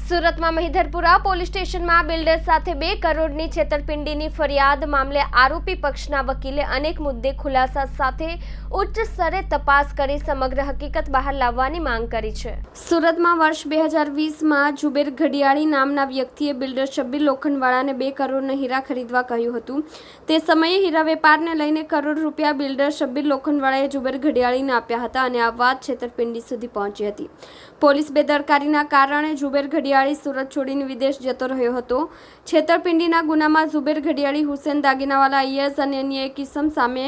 સુરતમાં મહિધરપુરા પોલીસ સ્ટેશનમાં બિલ્ડર સાથે બે કરોડની છેતરપિંડીની ફરિયાદ મામલે આરોપી પક્ષના વકીલે અનેક મુદ્દે ખુલાસા સાથે ઉચ્ચ સ્તરે તપાસ કરી સમગ્ર હકીકત બહાર લાવવાની માંગ કરી છે. સુરતમાં વર્ષ બે હજાર વીસમાં જુબેર ઘડિયાળી નામના વ્યક્તિએ બિલ્ડર શબ્બીર લોખંડવાળાને બે કરોડના હીરા ખરીદવા કહ્યું હતું. તે સમયે હીરા વેપારને લઈને કરોડ રૂપિયા બિલ્ડર શબ્બીર લોખંડવાળાએ જુબેર ઘડિયાળીને આપ્યા હતા અને આ વાત છેતરપિંડી સુધી પહોંચી હતી. પોલીસ બેદરકારીના કારણે જુબેર ઘડિયાળી સુરત છોડીને વિદેશ જતો રહ્યો હતો. છેતરપિંડીના ગુનામાં ઝુબેર ઘડિયાળી, હુસેન દાગીનાવાલા અયસ અને અન્ય એક કિસમ સામે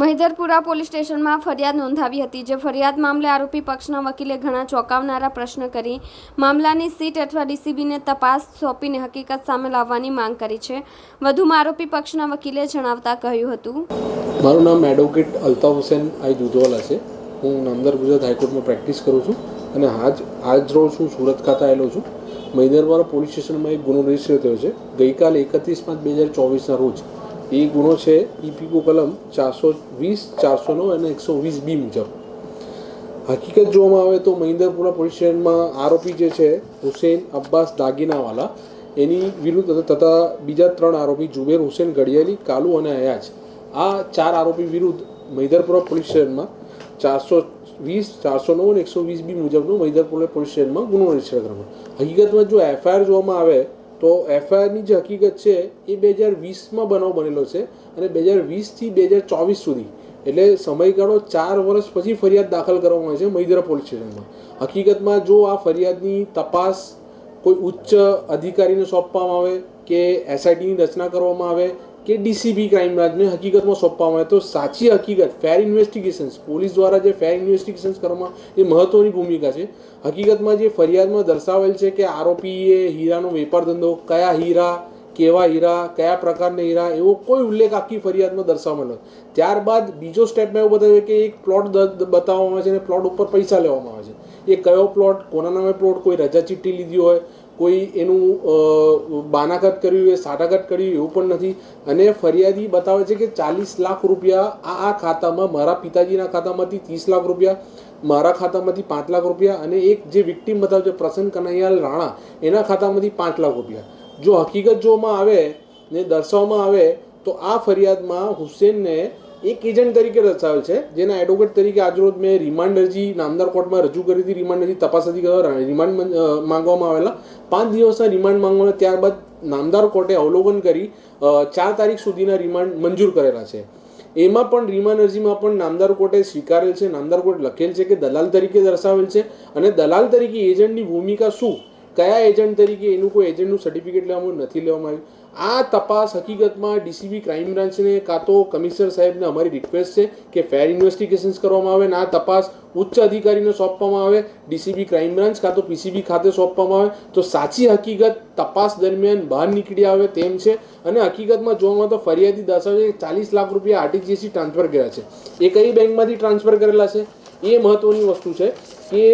મહિધરપુરા પોલીસ સ્ટેશનમાં ફરિયાદ નોંધાવી હતી, જે ફરિયાદ મામલે આરોપી પક્ષના વકીલે ઘણા ચોંકાવનારા પ્રશ્ન કરી, મામલાની સીટ અથવા ડીસીબીને તપાસ સોંપીને હકીકત સામે લાવવાની માંગ કરી છે. વધુમાં આરોપી પક્ષના વકીલે જણાવતા કહ્યું હતું. મારું નામ એડવોકેટ અલ્તાફ હુસેન આઈ દુધવાલા છે. હું નામદાર ગુજરાત હાઈકોર્ટમાં પ્રેક્ટિસ કરું છું. અને આજ આજ રોજ હું સુરત ખાતે આવેલો છું. મહિદરવાળા પોલીસ સ્ટેશનમાં એક ગુનો રજિસ્ટર થયો છે. ગઈકાલે એકત્રીસ પાંચ બે હજાર ચોવીસના રોજ એ ગુનો છે ઈપીકો કલમ ચારસો વીસ, ચારસો નવ અને એકસો વીસ બી મુજબ. હકીકત જોવામાં આવે તો મહિન્દરપુરા પોલીસ સ્ટેશનમાં આરોપી જે છે હુસેન અબ્બાસ દાગીનાવાલા, એની વિરુદ્ધ તથા બીજા ત્રણ આરોપી જુબેર હુસેન ગડિયાલી કાલુ અને અયાજ આ ચાર આરોપી વિરુદ્ધ મહિદરપુરા પોલીસ સ્ટેશનમાં ચારસો વીસ, ચારસો નવ અને એકસો વીસ બી મુજબનો મહિધરપુરા પોલીસ સ્ટેશનમાં ગુનો રજિસ્ટર કરવામાં હકીકતમાં જો એફઆઈઆર જોવામાં આવે, તો એફઆઈઆરની જે હકીકત છે, એ બે હજાર વીસમાં બનાવ બનેલો છે અને બે હજાર વીસથી બે હજાર ચોવીસ સુધી. એટલે સમયગાળો ચાર વર્ષ પછી ફરિયાદ દાખલ કરવામાં આવે છે મહિધરા પોલીસ સ્ટેશનમાં. હકીકતમાં જો આ ફરિયાદની તપાસ કોઈ ઉચ્ચ અધિકારીને સોંપવામાં આવે કે એસઆઈટીની રચના કરવામાં આવે કે ડીસીબી ક્રાઇમ હકીકતમાં સોંપવામાં આવે. તો સાચી હકીકત ફેર ઇન્વેસ્ટિગેશન્સ પોલીસ દ્વારા જે ફેર ઇન્વેસ્ટિગેશન્સ કરવામાં એ મહત્વની ભૂમિકા છે. હકીકતમાં જે ફરિયાદમાં દર્શાવેલ છે કે આરોપીએ હીરાનો વેપાર ધંધો, કયા હીરા, કેવા હીરા, કયા પ્રકારના હીરા, એવો કોઈ ઉલ્લેખ આખી ફરિયાદમાં દર્શાવવાનો ત્યારબાદ બીજો સ્ટેપમાં એવું બતાવ્યું કે એક પ્લોટ બતાવવામાં આવે છે અને પ્લોટ ઉપર પૈસા લેવામાં આવે છે. એ કયો પ્લોટ કોના નામે પ્લોટ કોઈ રજા ચિઠ્ઠી લીધી હોય કોઈ એનું અ, બાનાકત કર્યું હોય સાટાકટ કર્યું એવું પણ નથી. અને ફરિયાદી બતાવે છે કે ચાલીસ લાખ રૂપિયા આ આ ખાતામાં મારા પિતાજીના ખાતામાંથી ત્રીસ લાખ રૂપિયા મારા ખાતામાંથી પાંચ લાખ રૂપિયા અને એક જે વિક્ટીમ બતાવે છે પ્રસન્ન કનૈયાલ રાણા એના ખાતામાંથી પાંચ લાખ રૂપિયા. જો હકીકત જોવામાં આવે ને દર્શાવવામાં આવે તો આ ફરિયાદમાં હુસેનને એક એજન્ટ તરીકે દર્શાવેલ છે, જેના એડવોકેટ તરીકે આજરોજ મેં રિમાન્ડ અરજી નામદાર કોર્ટમાં રજૂ કરી હતી. રિમાન્ડ અરજી તપાસ અધિકારી રિમાન્ડ માંગવામાં આવેલા. પાંચ દિવસના રિમાન્ડ માંગવાના ત્યારબાદ નામદાર કોર્ટે અવલોકન કરી ચાર તારીખ સુધીના રિમાન્ડ મંજૂર કરેલા છે. એમાં પણ રિમાન્ડ અરજીમાં પણ નામદાર કોર્ટે સ્વીકારેલ છે, નામદાર કોર્ટ લખેલ છે કે દલાલ તરીકે દર્શાવેલ છે. અને દલાલ તરીકે એજન્ટની ભૂમિકા શું? કયા એજન્ટ તરીકે એનું કોઈ એજન્ટનું સર્ટિફિકેટ લેવામાં નથી લેવામાં આવ્યું? આ તપાસ હકીકતમાં ડીસીબી ક્રાઇમ બ્રાન્ચને કાં તો કમિશનર સાહેબને અમારી રિક્વેસ્ટ છે કે ફેર ઇન્વેસ્ટિગેશન્સ કરવામાં આવે અને આ તપાસ ઉચ્ચ અધિકારીને સોંપવામાં આવે, ડીસીબી ક્રાઇમ બ્રાન્ચ કાં તો પીસીબી ખાતે સોંપવામાં આવે, તો સાચી હકીકત તપાસ દરમિયાન બહાર નીકળી આવે તેમ છે. અને હકીકતમાં જોવામાં તો ફરિયાદી દર્શાવે ચાલીસ લાખ રૂપિયા આરટીજીએસથી ટ્રાન્સફર કર્યા છે. એ કઈ બેંકમાંથી ટ્રાન્સફર કરેલા છે? એ મહત્વની વસ્તુ છે કે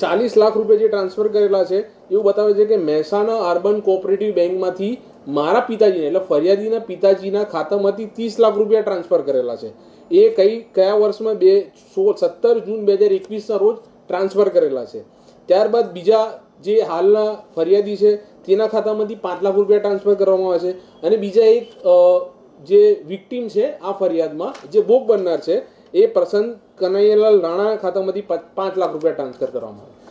ચાલીસ લાખ રૂપિયા જે ટ્રાન્સફર કરેલા છે, એવું બતાવે છે કે મહેસાણા અર્બન કોઓપરેટિવ બેંકમાંથી મારા પિતાજીને, એટલે ફરિયાદીના પિતાજીના ખાતામાંથી ત્રીસ લાખ રૂપિયા ટ્રાન્સફર કરેલા છે. એ કઈ, કયા વર્ષમાં બે, સોળ, સત્તર જૂન બે હજાર એકવીસના રોજ ટ્રાન્સફર કરેલા છે. ત્યારબાદ બીજા જે હાલના ફરિયાદી છે, તેના ખાતામાંથી પાંચ લાખ રૂપિયા ટ્રાન્સફર કરવામાં આવે છે. અને બીજા એક જે વિક્ટીમ છે, આ ફરિયાદમાં, જે ભોગ બનનાર છે, એ પ્રસન્ન કનૈયાલાલ રાણા ખાતામાંથી પાંચ લાખ રૂપિયા ટ્રાન્સફર કરવામાં આવે છે.